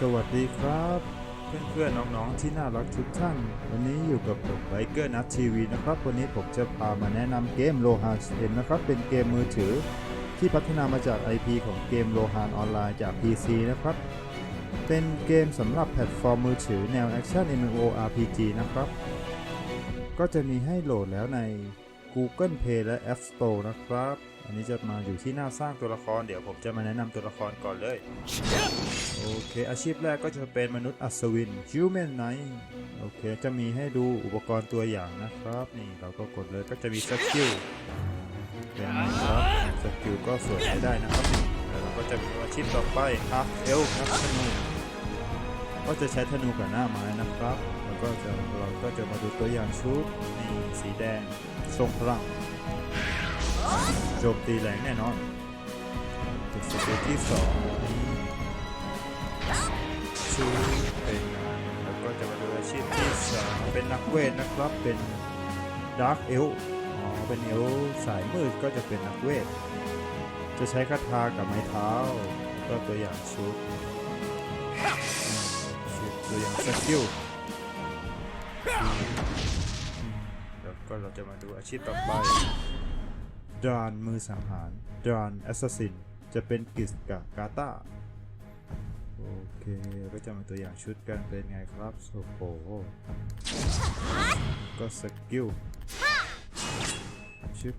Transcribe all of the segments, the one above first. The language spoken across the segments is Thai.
สวัสดีครับ เพื่อนๆน้องๆที่น่ารักทุกท่าน วันนี้อยู่กับผมไบเกอร์นัททีวีนะครับ วันนี้ผมจะพามาแนะนำเกมโลฮานเอ็นนะครับ เป็นเกมมือถือ ที่พัฒนามาจาก IP ของเกมโลฮานออนไลน์จาก PC นะครับ เป็นเกมสำหรับแพลตฟอร์มมือถือแนวแอคชั่น MMORPG นะครับ ก็จะมีให้โหลดแล้วใน Google Play และ App Store นะครับ อันนี้จะมาอยู่ที่หน้าสร้างตัวละคร เดี๋ยวผมจะมาแนะนำตัวละครก่อนเลย โอเค อาชีพแรกก็จะเป็นมนุษย์อัศวิน Human Knight โอเค จะมีให้ดูอุปกรณ์ตัวอย่างนะครับ นี่เราก็กดเลยก็จะมีสกิลเป็นไงครับสกิลก็สวยใช้ได้นะครับแล้วเราก็จะมีอาชีพต่อไป Half Elf นักธนูก็จะใช้ธนูกับหน้าไม้นะครับ ก็จะเราก็จะมาดูตัวอย่างชุดนี่สีแดงทรงพลังโจมตีแรงแน่นอนจุดสกิลที่สองนี่ชุดเป็นแล้วก็จะมาดูอาชีพที่สามเป็นนักเวทนะครับเป็นดาร์ e เอลอ๋อเป็นเอลสายมืดก็จะเป็นนักเวท จะใช้คาถากับไม้เท้าก็ตัวอย่างชุดชุดตัวอย่างสกิล แล้วก็เราจะมาดูอาชีพต่อไปดรานมือสังหารดรานแอสซัสซินจะเป็นกิสกับกาตาโอเคก็จะมาตัวอย่างชุดกันเป็นไงครับโอ้โหก็สกิลชุด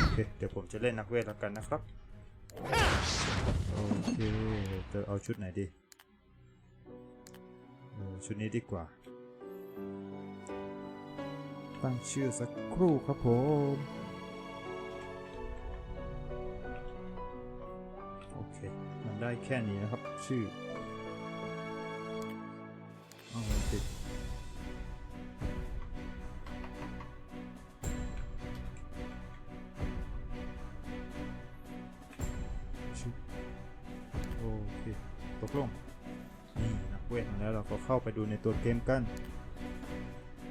โอเคเดี๋ยวผมจะเล่นนักเวทแล้วกันนะครับ โอเคจะเอาชุดไหนดี ชุดนี้ดีกว่า ตั้งชื่อสักครู่ครับผมโอเค มันได้แค่นี้นะครับชื่อ เราก็เข้าไปดูในตัวเกมกัน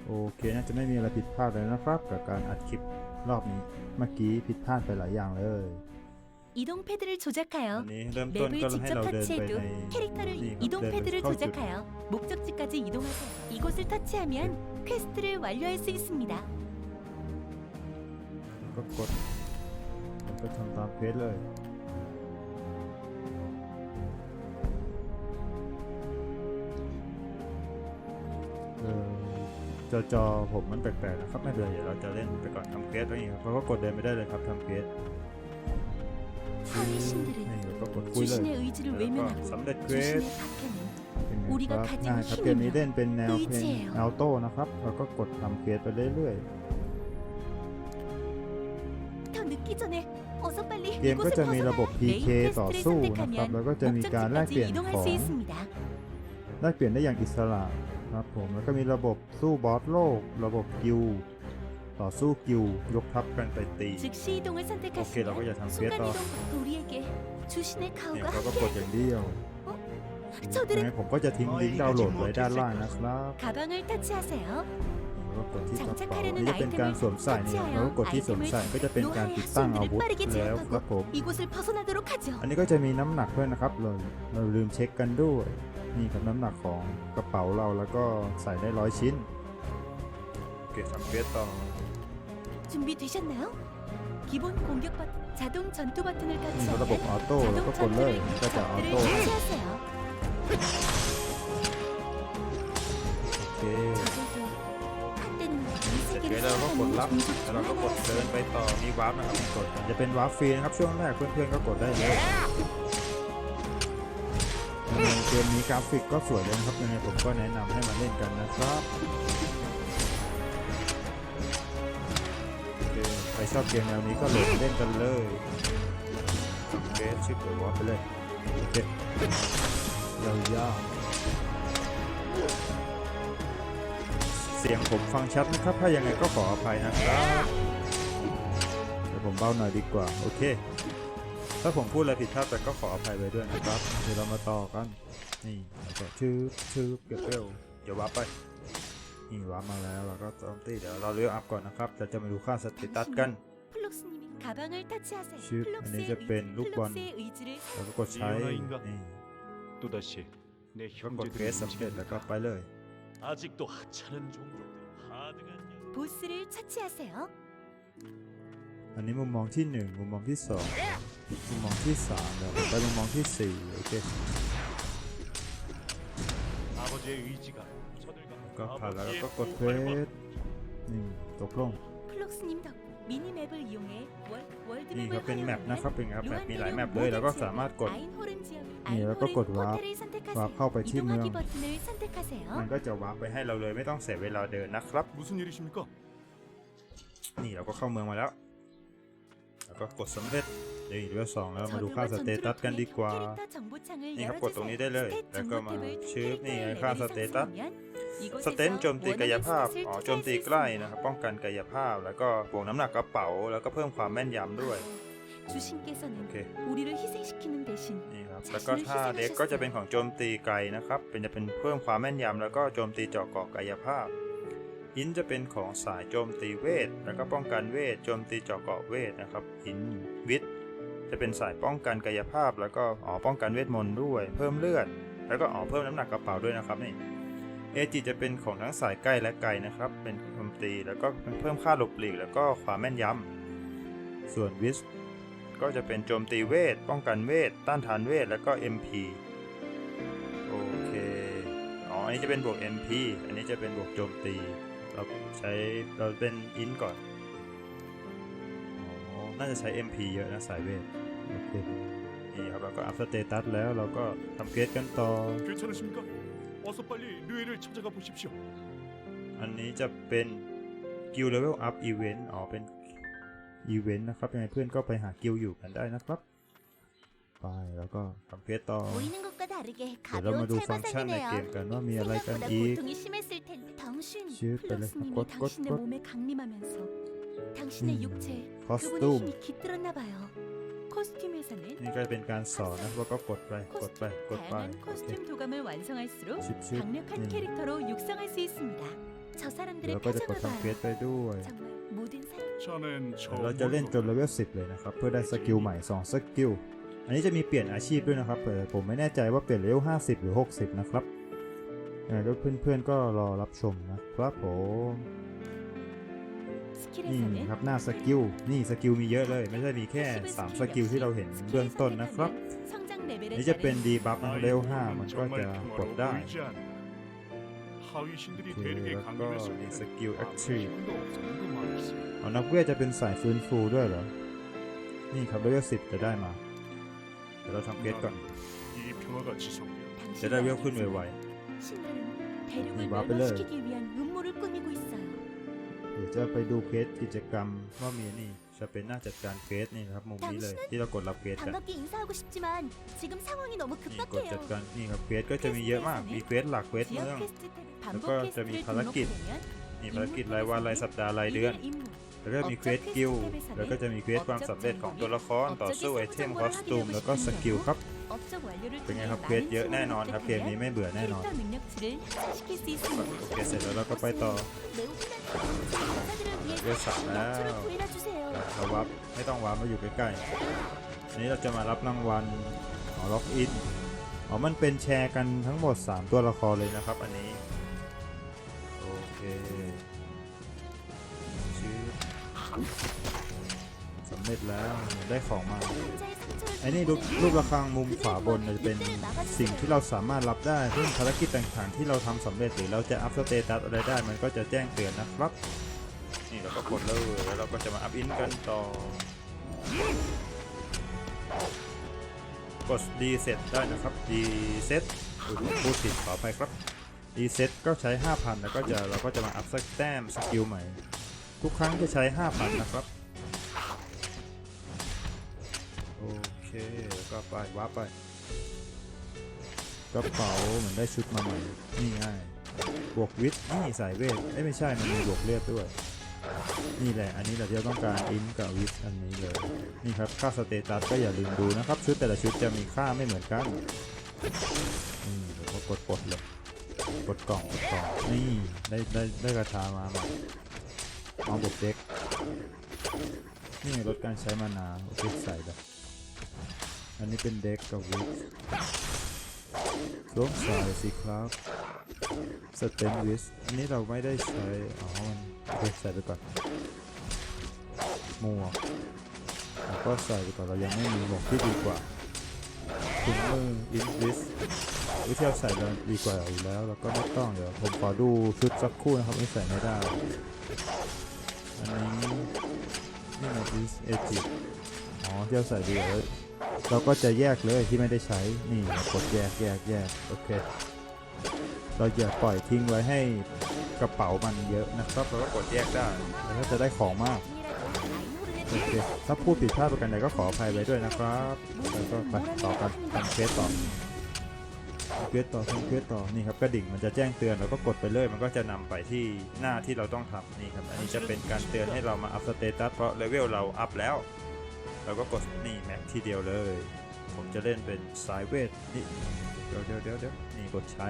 โอเค น่าจะไม่มีอะไรผิดพลาดเลยนะครับ กับการอัดคลิปรอบนี้ เมื่อกี้ผิดพลาดไปหลายอย่างเลย 이동 패드를 อั 조작하여 นนี้เริ่มต้น 맵을 ก็ให้ 직접 เราเดินไป 터치해도 ใน 캐릭터를 นี่ครับ 이동 เดินไป 패드를 เข้าจุด 조작하여 목적지까지 이동하세요. 이곳을 터치하면 퀘스트를 완료할 수 있습니다. ก็กดแล้วก็ทำตามเควสเลย จอจอผมมันแปลกๆนะครับไม่เป็นไรเดี๋เราจะเล่นไปก่อนทำเกสไว้เองครับเราก็กดเดินไม่ได้เลยครับทำเกสนี่เราก็กดคุยเลยแล้วก็สำเร็จเกสครับง่ายครับเกมนี้เล่นเป็นแนวเพลงแนวโต้นะครับเราก็กดทำเกสไปเรื่อยๆเกมก็จะมีระบบ PK ต่อสู้นะครับแล้วก็จะมีการแลกเปลี่ยนของแลกเปลี่ยนได้อย่างอิสระ ครับผมแล้วก็มีระบบสู้บอสโลก ระบบกิวต่อสู้กิวยกทัพกันไปตีโอเคเราก็จะทำเฟสต่อเนี่ยเขาก็กดอย่างเดียวยังไผมก็จะทิ้งลิงก์ดาวน์โหลดไว้ด้านล่างนะครับเนี่แล้วกดที่กระเป๋านี่จะเป็นการสวมใส่นี่แล้วกดที่สวมใส่ก็จะเป็นการติดตั้งอาวุธแล้วครับผมอันนี้ก็จะมีน้ำหนักด้วยนะครับเราเราลืมเช็คกันด้วย นี่ครับน้ำหนักของกระเป๋าเราแล้วก็ใส่ได้ร้อยชิ้นโอเคทำเควสต่อ 준비되셨나요? 기본 공격 버튼, 자동 전투 버튼을 นี่ครับระบบ 터치하면 ออโต้แล้ว 자동 ก็กดเลย 전투를 ก็จะออ 적들을 โต้ 처치하세요. โอเค 저들도 한때는 이 เสร็จ 세계를 แล้วเราก็กดรับ 살아가는 แล้วเราก็กดเดินไปต่อ มีวาร์ปนะครับกดจะเป็นวาร์ปฟรีนะครับ ช่วงแรกเพื่อนๆก็กดได้เลย เกมนี้กราฟิกก็สวยเลยครับยังไงผมก็แนะนำให้มาเล่นกันนะครับใครชอบเกมแนวนี้ก็โหลดเล่นกันเลยโอเคชิปเดอะวอลไปเลยโอเคยาวๆเสียงผมฟังชัดนะครับ ถ้ายังไงก็ขออภัยนะครับ เดี๋ยวผมเบาหน่อยดีกว่า โอเค ถ้าผมพูดอะไรผิดพลาดไปก็ขออภัยไว้ด้วยนะครับ เดี๋ยวเรามาต่อกัน นี่แล้วก็ชื่อชื่อเก็บเร็วเดี๋ยววับไป นี่วับมาแล้วเราก็โจมตีเดี๋ยวเราเลือกอัพก่อนนะครับเราจะมาดูค่าสเตตัสกัน 플록스님이 가방을 터치하세요. 슛, 플록스의 안에 이제 의- 뺀 룩번. 플록스의 의지를 แล้วก็กดใช้ 리오나인가? นี่ 또다시 내 ก็กดเควส 형제들이 สำเร็จแล้วก็ 움직인다. ไปเลย 아직도 하찮은 종족들 하등하냐? 보스를 처치하세요. อันนี้มุมมองที่หนึ่งมุมมองที่สองมุมมองที่สามแล้วไปมุมมองที่สี่โอเค 아버지의 의지가 저들과 ก็ผ่านแล้ว 아버지의 ก็กดเคว 부활과 สนี่ตกลง 플록스님 덕 미니맵을 이용해 월, นี่ 월드맵을 ครับเป็นแมป 활용하면 นะครับเป็นแมปแบบมีหลายแมป 루안드령 เลยแล้วก็ 모든 สามารถกด 아인호른 지역 네,แล้วก็ 아인호른 กดวาร์ป 포탈을 선택하세요. วาร์ปเข้าไปที่เมือง 이동하기 버튼을 선택하세요. มันก็จะวาร์ปไปให้เราเลยไม่ต้องเสียเวลาเดินนะครับ 무슨 일이십니까? นี่เราก็เข้าเมืองมาแล้ว แล้ว ก็กดสำเร็จเดี๋ยวอีกเรื่องสองแล้วมาดู 저들과 ค่าสเต 전투를 ตัสกัน 통해 ดีกว่า 캐릭터 정보창을 นี่ครับกดตรงนี้ได้เลย 열어주세요. แล้วก็มา 스탯 정보 ชื่อ 탭을 นี่ไง 캐릭터의 ค่าส 레벨이 เตตัส 상승하면 สเตนโจมตีกายภาพ 원하는 อ๋อ 스탯을 โจมตี 투자할 수 ใกล้ 있습니다. นะครับ ป้องกันกายภาพ แล้วก็บวกน้ำหนักกระเป๋า แล้วก็เพิ่มความแม่นยำด้วย 주신께서는 โอเค 우리를 희생시키는 대신 นี่ครับ แล้วก็ถ้าเด็กก็จะเป็นของโจมตีไกลนะครับ เป็นจะเป็นเพิ่มความแม่นยำแล้วก็โจมตีเจาะเกาะกายภาพ หินจะเป็นของสายโจมตีเวท แล้วก็ป้องกันเวท โจมตีเจาะเกาะเวทนะครับ หินวิทย์จะเป็นสายป้องกันกายภาพ แล้วก็อ๋อป้องกันเวทมนต์ด้วย เพิ่มเลือด แล้วก็อ๋อเพิ่มน้ำหนักกระเป๋าด้วยนะครับนี่ เอจิจะเป็นของทั้งสายใกล้และไกลนะครับ เป็นโจมตี แล้วก็เพิ่มค่าหลบหลีก แล้วก็ความแม่นยำส่วนวิสก็จะเป็นโจมตีเวท ป้องกันเวท ต้านทานเวท แล้วก็ MP โอเค อ๋อ อันนี้จะเป็นบวก MP อันนี้จะเป็นบวกโจมตี เราใช้ เราเป็นอินก่อน อ๋อ น่าจะใช้ MP เยอะนะสายเวท โอเค นี่ครับเราก็อัพสเตตัสแล้วเราก็ทำเกรดกันต่อ 괜찮으십니까? 어서 빨리 류에를 찾아가 보십시오. อันนี้จะเป็นกิลเลเวลอัพอีเวนต์ อ๋อ เป็นอีเวนต์นะครับ ยังไงเพื่อนก็ไปหากิลอยู่กันได้นะครับ ไปแล้วก็ทำเควสต่อ 보이는 것과 다르게 เดี๋ยวเรามา 가벼운 ดูฟังก์ชันในเกม 찰바상이네요. กันว่ามีอะไรกัน 생각보다 อีก 고통이 심했을 을 텐데 당신 슛, 빨리. 플러스님이 꽂, 꽂, 당신의 꽂. 몸에 강림하면서 당신의 음, 육체에 그분의 커스텀 힘이 깃들었나 봐요. 코스튬에서는 นี่ก็เป็นการสอนนะแล้วก็กดไปกดไป 코스튬, กดไป 다양한 โอเค 코스튬 도감을 완성할수록 ชิบชิบ 강력한 นี่ 캐릭터로 육성할 수 있습니다. 저 เดี๋ยว 사람들의 เราก็จะกด 표정을 ทำเควส 봐요. ไปด้วย 정말 모든 사람 자넨 เดี๋ยวเราจะเล่นจ 저 นเลเวล10 เลยนะครับ เพื่อได้สกิลใหม่ 2 สกิล อันนี้จะมีเปลี่ยนอาชีพด้วยนะครับแต่ผมไม่แน่ใจว่าเปลี่ยนเลเวล50 หรือ 60 นะครับ แล้วเพื่อนๆก็รอรับชมนะครับผมนี่ครับหน้าสกิลนี่สกิลมีเยอะเลย ไม่ใช่มีแค่ 3 สกิลที่เราเห็นเบื้องต้นนะครับนี่จะเป็นดีบัฟนะเลเวล5มันก็จะกดได้แล้วก็มีสกิลแอคทีฟเอานักเวทจะเป็นสายฟื้นฟูด้วยเหรอ นี่ครับเลเวล10 จะได้มา เดี๋ยวเราทำเกตก่อน จะได้เวลขึ้นไวๆ 신들은 이 대륙을 마블을- 멸망시키기 위한 음모를 꾸미고 있어요. ๆ เดี๋ยวจะไปดูเควสกิจกรรมว่ามีนี่ จะเป็นหน้าจัดการเควสนี่นะครับมุมนี้เลย ที่เรากดรับเควสกัน 반갑게 인사하고 싶지만 지금 상황이 너무 นี่กดจัด 급박해요. การนี่ครับเควสก็จะมีเยอะมาก มีเควสหลักเควสเมือง 지역 퀘스트 탭 반복 그거 좀 퀘스트를 이 바라깃. 등록하면 นี่ภารกิจรายวันรายสัปดาห์รายเดือน 일일 임무, แล้วก็มีเควสกิลด์แล้วก็จะมีเควสความสำเร็จของตัวละคร ต่อสู้ไอเทมคอสตูมแล้วก็สกิลครับ 업적 완료를 เป็นไงครับเควสเยอะแน่นอนครับเกมนี้ไม่เบื่อแน่นอนโอเคเสร็จแล้วเราก็ไปต่อเวสามแล้วเราวับไม่ต้องวับมาอยู่ใกล้ๆอันนี้เราจะมารับรางวัลขอล็อกอินอ๋อมันเป็นแชร์กันทั้งหมด 3 ตัวละครเลยนะครับ อันนี้โอเคชื่อ สำเร็จแล้วได้ของมาไอ้นี่รูประฆังมุมขวาบนจะเป็นสิ่งที่เราสามารถรับได้เช่นภารกิจต่างๆที่เราทำสำเร็จหรือเราจะอัพสเตตัสอะไรได้ มันก็จะแจ้งเตือนนะครับนี่เราก็กดเลยแล้วเราก็จะมาอัพอินกันต่อกดดีเซ็ตได้นะครับดีเซ็ตพูดผิดขอไปครับดีเซ็ตก็ใช้ 5,000 แล้วก็จะเราก็จะมาอัพสกแต้มสกิลใหม่ ทุกครั้งจะใช้ 5,000 นะครับ โอเคแล้วก็ไปว้าไปกระเป๋าเหมือนได้ชุดมาใหม่นี่ง่ายบวกวิทย์นี่สายเวทเอ้ยไม่ใช่มันมีบวกเลือดด้วย นี่แหละ อันนี้เราจะต้องการอินกับวิทย์อันนี้เลย นี่ครับค่าสเตตัสก็อย่าลืมดูนะครับ ชุดแต่ละชุดจะมีค่าไม่เหมือนกันนี่เดี๋ยวก็กดปลดเลยกดกล่องกดกล่องนี่ได้ได้ได้กระทามาใหม่เอาบวกเด็กนี่ลดการใช้มานาโอเคใส่เลย อันนี้เป็นเด็กกับวิกสวมใส่สิครับสเตนวิสอันนี้เราไม่ได้ใช้ อ๋อ มันเคใส่ไปก่อนหมวกแล้วก็ใส่ไปก่อนเรายังไม่มีหมวกที่ดีกว่าถุงมืออินวิสวิธีเราใส่เราดีกว่าอยู่แล้ว แล้วก็ไม่ต้องเดี๋ยวผมขอดูชุดสักคู่นะครับไม่ใส่ไม่ได้ อันนี้นี่มันอิสเอจิ อ๋อเที่เราใส่ดีกว่าแล้วเราก็จะแยกเลยที่ไม่ได้ใช้ นี่กดแยกแยกแยกโอเค เราอย่าปล่อยทิ้งไว้ให้กระเป๋ามันเยอะนะครับ เราก็กดแยกได้ แล้วก็จะได้ของมากโอเคถ้าพูดผิดพลาดประกันใดก็ขออภัยไว้ด้วยนะครับ แล้วก็ไปต่อกันทำเคสต่อเควสต่อทำเควสต่อ นี่ครับกระดิ่งมันจะแจ้งเตือนเราก็กดไปเลย มันก็จะนำไปที่หน้าที่เราต้องทำนี่ครับ อันนี้จะเป็นการเตือนให้เรามาอัพสเตตัสเพราะเลเวลเราอัพแล้ว เราก็กดนี่แม็กทีเดียวเลย ผมจะเล่นเป็นสายเวทนี่เดี๋ยวเดี๋ยวเดี๋ยวเดี๋ยวนี่กดใช้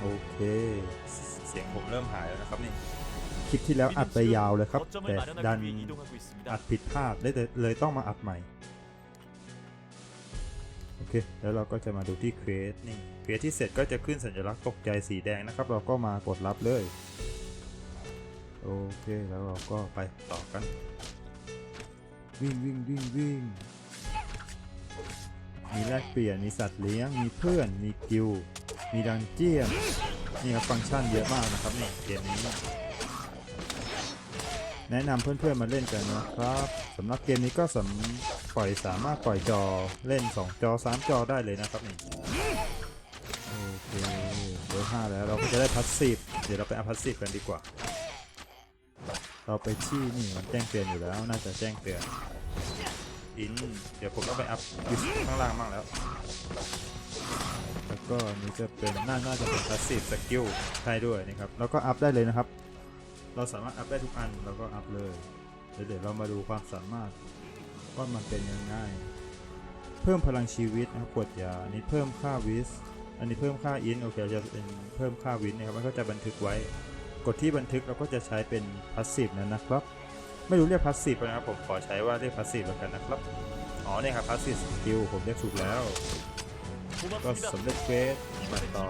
โอเค เสียงผมเริ่มหายแล้วนะครับนี่คลิปที่แล้วอัดไปยาวเลยครับ แต่ดันอัดผิดพลาดเลยเลยต้องมาอัดใหม่ โอเค แล้วเราก็จะมาดูที่เควสนี่เควสที่เสร็จก็จะขึ้นสัญลักษณ์ตกใจสีแดงนะครับ เราก็มากดรับเลย โอเค แล้วเราก็ไปต่อกัน วิ่งวิ่งวิ่งวิ่งมีแลกเปลี่ยนมีสัตว์เลี้ยง มีเพื่อน มีกิลมีดันเจียนนี่ครับฟังก์ชันเยอะมากนะครับเนี่ยเกมนี้ แนะนำเพื่อนๆมาเล่นกันนะครับสำหรับเกมนี้ก็สำปล่อยสามารถปล่อยจอเล่น 2 จอ 3 จอได้เลยนะครับนี่โอเคเบอร์ห้าแล้วเราก็จะได้พัสซีฟเดี๋ยวเราไปเอาพัสซีฟกันดีกว่า เราไปที่นี่มันแจ้งเตือนอยู่แล้วน่าจะแจ้งเตือนอินเดี๋ยวผมต้องไปอัพดิสข้างล่างบ้างแล้ว แล้วก็นี่จะเป็นน่าน่าจะเป็นพัสซีฟสกิลใช่ด้วยนะครับแล้วก็อัพได้เลยนะครับ เราสามารถอัพได้ทุกอันเราก็อัพเลยเดี๋ยวเดี๋ยวเรามาดูความสามารถว่ามันเป็นยังไงเพิ่มพลังชีวิตนะครับกดยาอันนี้เพิ่มค่าวิสอันนี้เพิ่มค่าอินโอเคจะเป็นเพิ่มค่าวินนะครับมันก็จะบันทึกไว้ กดที่บันทึกเราก็จะใช้เป็นพาสซีฟนะนะครับ ไม่รู้เรียกพาสซีฟนะครับผมขอใช้ว่าเรียกพาสซีฟแล้วกันนะครับอ๋อเนี่ยครับพาสซีฟสกิลผมเรียกถูกแล้วก็สำเร็จเฟสมาต่อ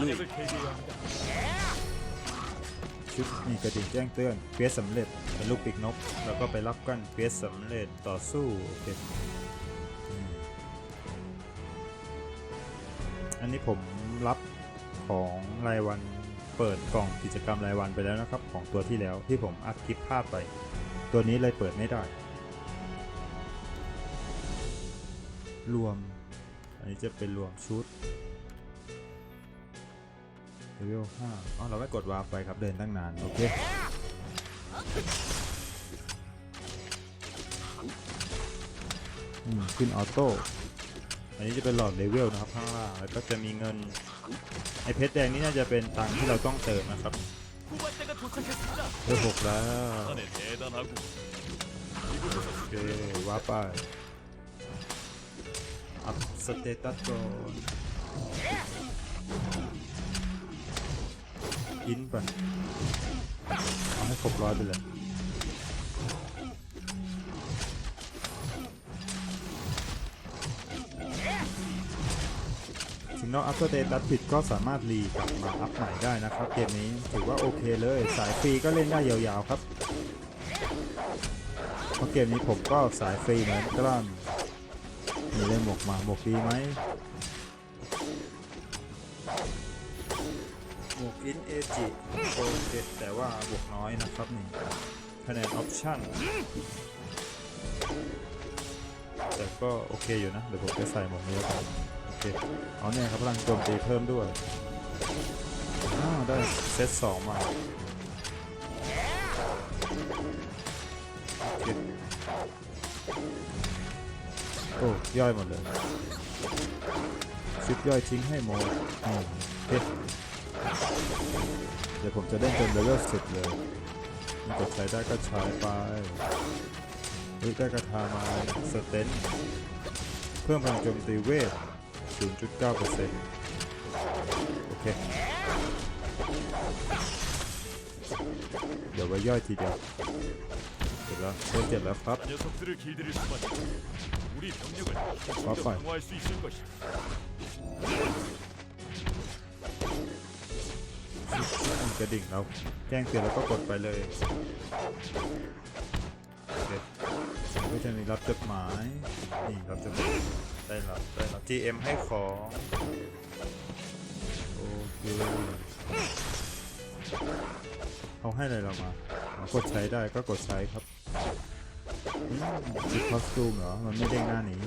ลุยชุดนี่กระดิ่งแจ้งเตือนเฟสสำเร็จเป็นลูกปีกนก แล้วก็ไปรับกันเฟสสำเร็จต่อสู้โอเคอันนี้ผมรับ ของรายวันเปิดกล่องกิจกรรมรายวันไปแล้วนะครับ ของตัวที่แล้วที่ผมอัดคลิปพลาดไป ตัวนี้เลยเปิดไม่ได้ รวม อันนี้จะเป็นรวมชุดเลเวลห้าอ๋อเราไม่กดวาร์ปไปครับเดินตั้งนาน โอเคขึ้นออโต้ อันนี้จะเป็นหลอดเลเวลนะครับข้างล่างแล้วก็จะมีเงินไอเพชรแดงนี่น่าจะเป็นตังที่เราต้องเติมนะครับเบอร์หกแล้วโอเควาไปอัพสเตตัสก่อนอินไปเอาให้ครบร้อยไปเลย น้องอัพสเตตัสผิดก็สามารถรีกลับมาอัพใหม่ได้นะครับ เกมนี้ถือว่าโอเคเลย สายฟรีก็เล่นได้ยาวๆครับเพราะเกมนี้ผมก็สายฟรีเหมือนกันมีเล่นหมวกมาหมวกดีไหมหมวกอินเอจิโปรเจแต่ว่าบวกน้อยนะครับนี่คะแนนออปชั่นแต่ก็โอเคอยู่นะ เดี๋ยวผมจะใส่หมวกนี้แล้วกัน เคเอาเนี่ยครับพลังโจมตีเพิ่มด้วยอ้าวได้เซตสองมาโอเคโอ้ย่อยหมดเลยชิปย่อยทิ้งให้หมดอืมโอเคเดี๋ยวผมจะเล่นจนเลเวลสิบเลยมันกดใช้ได้ก็ใช้ไปเฮ้ยได้กระทามาสเตนเพิ่มพลังโจมตีเวท 0.9%โอเค เดี๋ยวไว้ย่อยทีเดียว ร็จแล้วเริ่มเจ็บแล้วครับ 녀석들을 길들일 수만 있고 우리 병력을 아빠. 계속 강화할 수 있을 것이다. กระดิ่งเราแจ้งเตือนแล้วก็กดไปเลยโอเคก็จะมีรับจดหมาย นี่รับจดหมาย ได้รับได้รับ GM ให้ของโอเคเขาให้อะไรเรามาอ๋อกดใช้ได้ก็กดใช้ครับอืมชุดคอสตูมเหรอ มันไม่เด้งหน้านี้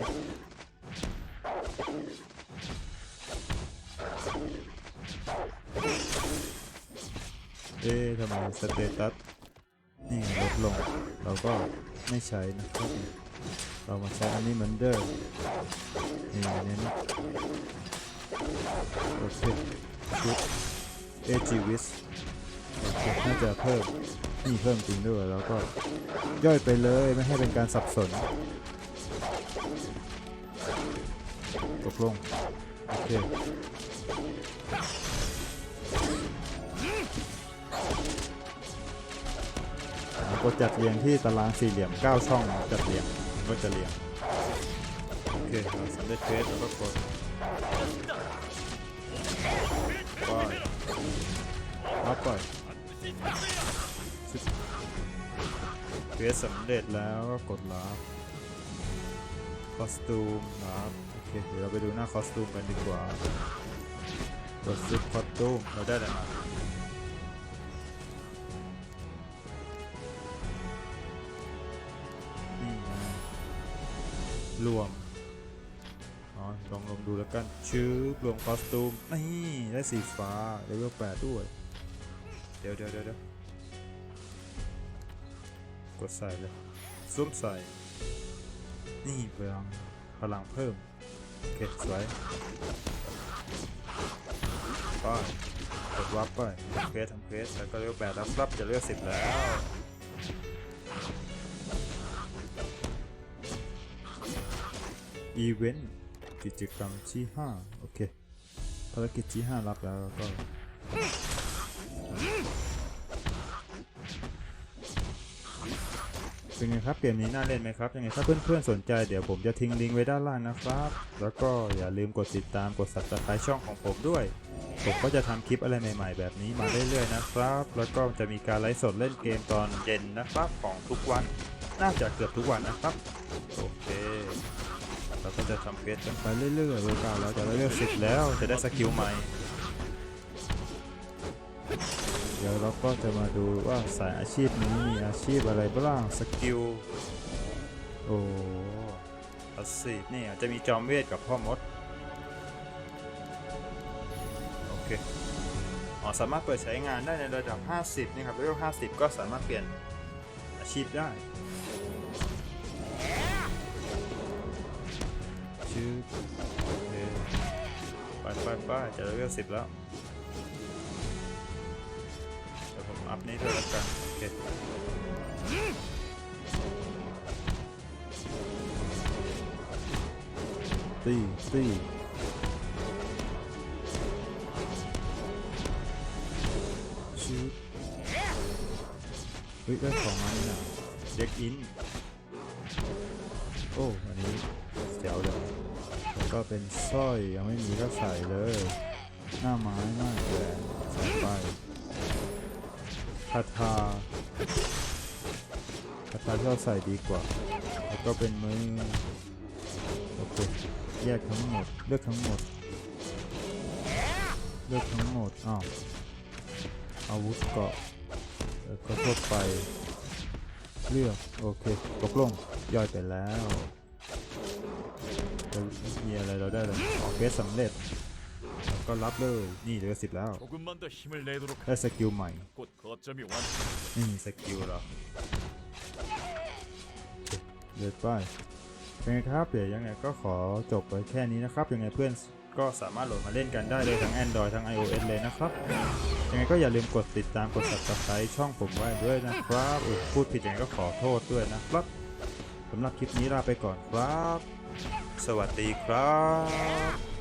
เอ๊ะทำไมสเตตัสนี่ลดลง เราก็ไม่ใช้นะครับ เรามาใช้อันนี้เหมือนเดิมนี่เน้นโอเคชุดเอจิวิสโอเคน่าจะเพิ่มนี่เพิ่มจริงด้วย แล้วก็ย่อยไปเลยไม่ให้เป็นการสับสนตกลง โอเคก็จัดเรียงที่ตารางสี่เหลี่ยม 9 ช่องจัดเรียง ก็จะเรียงโอเคเราสำเร็จเควสแล้วก็กดไปรับไปเควสสำเร็จแล้วก็กดรับคอสตูมครับโอเคเดี๋ยวเราไปดูหน้าคอสตูมกันดีกว่า กดซิปคอสตูมเราได้อะไรมา รวมอ๋อลองลองดูแล้วกันชื่อรวมคอสตูมนี่ได้สีฟ้าเลเวลแปดด้วย เดี๋ยวเดี๋ยวเดี๋ยวกดใส่เลยซุ่มใส่ นี่พลังพลังเพิ่มโอเคสวยไปกดวับไปเควสทำเควสแล้วก็เลเวลแปดแล้วครับจะเลเวลสิบแล้ว อีเวนต์กิจกรรมที่5โอเคภารกิจที่ 5 รับแล้วก็เป็นไงครับเกมนี้น่าเล่นไหมครับยังไงถ้าเพื่อนๆสนใจเดี๋ยวผมจะทิ้งลิงก์ไว้ด้านล่างนะครับ แล้วก็อย่าลืมกดติดตามกด subscribe ช่องของผมด้วย ผมก็จะทำคลิปอะไรใหม่ ๆ แบบนี้มาเรื่อยๆนะครับ แล้วก็จะมีการไลฟ์สดเล่นเกมตอนเย็นนะครับของทุกวัน น่าจะเกือบทุกวันนะครับ เราก็จะทำเควสกันไปเรื่อยๆเวลเก้าแล้วจะเลือกสิบแล้วจะได้สกิลใหม่ เดี๋ยวเราก็จะมาดูว่าสายอาชีพนี้มีอาชีพอะไรบ้างสกิลโอ้อาชีพนี่อาจจะมีจอมเวทกับพ่อมดโอเคอ๋อสามารถเปิดใช้งานได้ในระดับ 50นี่ครับเลเวล50 ก็สามารถเปลี่ยนอาชีพได้ ไปไปไปจะเลเวลสิบแล้วเดี๋ยวผมอัพนี้ด้วยแล้วกันโอเคตีตีชื่อเฮ้ยได้ของมานี่นะเด็กอิน โอ้ อันนี้ เป็นสร้อยยังไม่มีก็ใส่เลย หน้าไม้หน้าแหวนใส่ไปคาถาคาถาที่เราใส่ดีกว่า แล้วก็เป็นมือโอเคแยกทั้งหมดเลือกทั้งหมดเลือกทั้งหมดอ้าวอาวุธเกราะแล้วก็ทั่วไปเลือกโอเคตกลงย่อยไปแล้วีอะไรเราได้เลยออกเกสสำเร็จก็รับเลย นี่เหลือสิบแล้ว ได้สกิลใหม่นี่สกิลหรอเดือดไปเป็นไงครับเดี๋ยวยังไงก็ขอจบไปแค่นี้นะครับ ยังไงเพื่อนก็สามารถโหลดมาเล่นกันได้เลยทั้ง Android ทั้ง iOS เลยนะครับ ยังไงก็อย่าลืมกดติดตามกด subscribe ช่องผมไว้ด้วยนะครับอุพูดผิดยังไงก็ขอโทษด้วยนะครับสำหรับคลิปนี้ลาไปก่อนครับ สวัสดีครับ